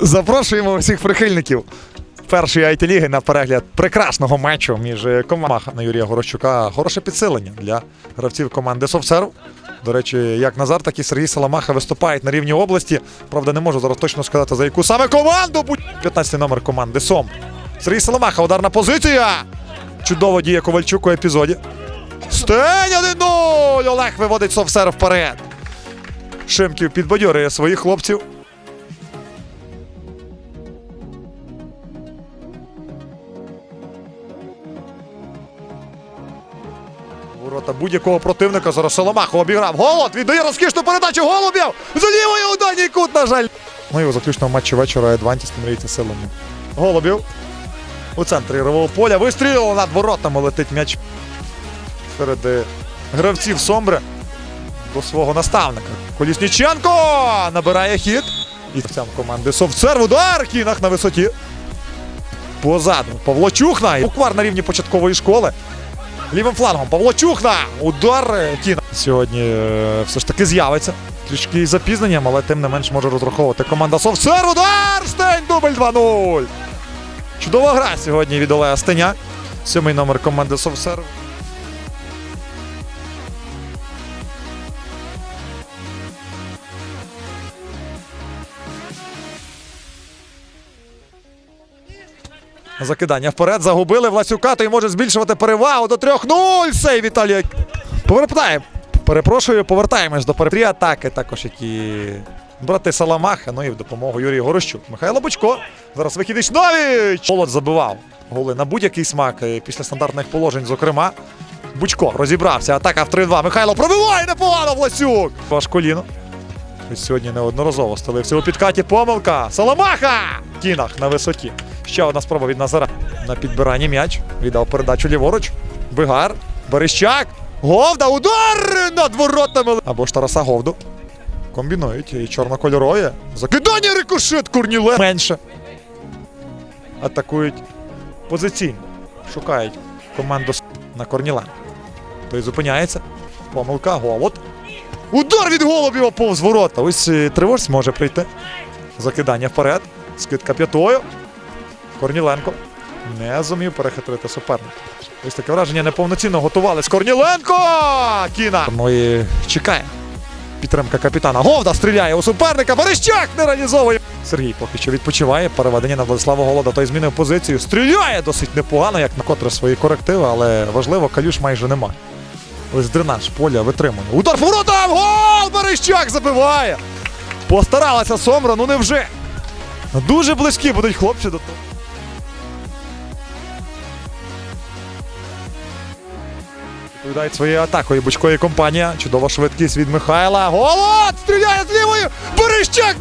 Запрошуємо усіх прихильників першої it ліги на перегляд прекрасного матчу між командами Юрія Горощука. Хороше підсилення для гравців команди Совсерв. До речі, як Назар, так і Сергій Саламаха виступають на рівні області. Правда, не можу зараз точно сказати, за яку саме команду. будь- 15 номер команди Сом. Сергій Саламаха, ударна позиція. Чудово діє Ковальчук у епізоді. Стень 1-0! Олег виводить Совсерв вперед. Шимків підбадьорює своїх хлопців. Ворота будь-якого противника зараз Соломахов обіграв. Голод віддає розкішну передачу голубів. За лівою у дальній кут, на жаль. Ну і у заключному матчі вечора Едвантіс помріється силами. Голубів. У центрі ігрового поля. Вистрілило над воротами летить м'яч серед е, гравців Сомбри до свого наставника. Колісніченко набирає хід. І цям команди Совцер. Удар кінах на висоті. Позаду. Павло Чухна. Буквар на рівні початкової школи. Лівим флангом Павло Чухна. Удар е, Кіна. Сьогодні е, все ж таки з'явиться. Трішки із запізненням, але тим не менш може розраховувати команда Совсер. Удар! Стень! Дубль 2-0. Чудова гра сьогодні від Олега Стеня. Сьомий номер команди Совсер. Закидання вперед. Загубили Власюка, той може збільшувати перевагу до 3-0. Сей Віталія. Повертаємо. Перепрошую, повертаємось до перед- Три атаки, також які брати Саламаха. Ну і в допомогу Юрій Горощук. Михайло Бучко. Зараз вихідний Новіч. Холод забивав голи на будь-який смак е, після стандартних положень, зокрема. Бучко розібрався. Атака в 3-2. Михайло пробиває непогано Власюк. Ваш коліно. Сьогодні неодноразово стелився у підкаті. Помилка. Саламаха! Кінах на висоті. Ще одна спроба від Назара. На підбиранні м'яч. Віддав передачу ліворуч. Бигар. Берещак. Говда. Удар над воротами. Або ж Тараса Говду. Комбінують. І чорнокольорові. Закидання рикошет Курніле. Менше. Атакують позиційно. Шукають команду на Корніле. Той зупиняється. Помилка. Голод. Удар від голубів повз ворота. Ось е, тривожсь може прийти. Закидання вперед. Скидка п'ятою. Корніленко не зумів перехитрити суперника. Ось таке враження неповноцінно готувались. Корніленко! Кіна! Ну і чекає. Підтримка капітана. Говда стріляє у суперника. Берещак не реалізовує. Сергій поки що відпочиває. Переведення на Владислава Голода. Той змінив позицію. Стріляє досить непогано, як на котре свої корективи, але важливо, калюш майже немає. Ось дренаж поля витримує. Удар по воротам! Гол! Берещак забиває! Постаралася Сомра, ну невже? Дуже близькі будуть хлопці до того. Відповідають своєю атакою Бучко компанія. Чудова швидкість від Михайла. Голод! Стріляє з лівою! Берещак!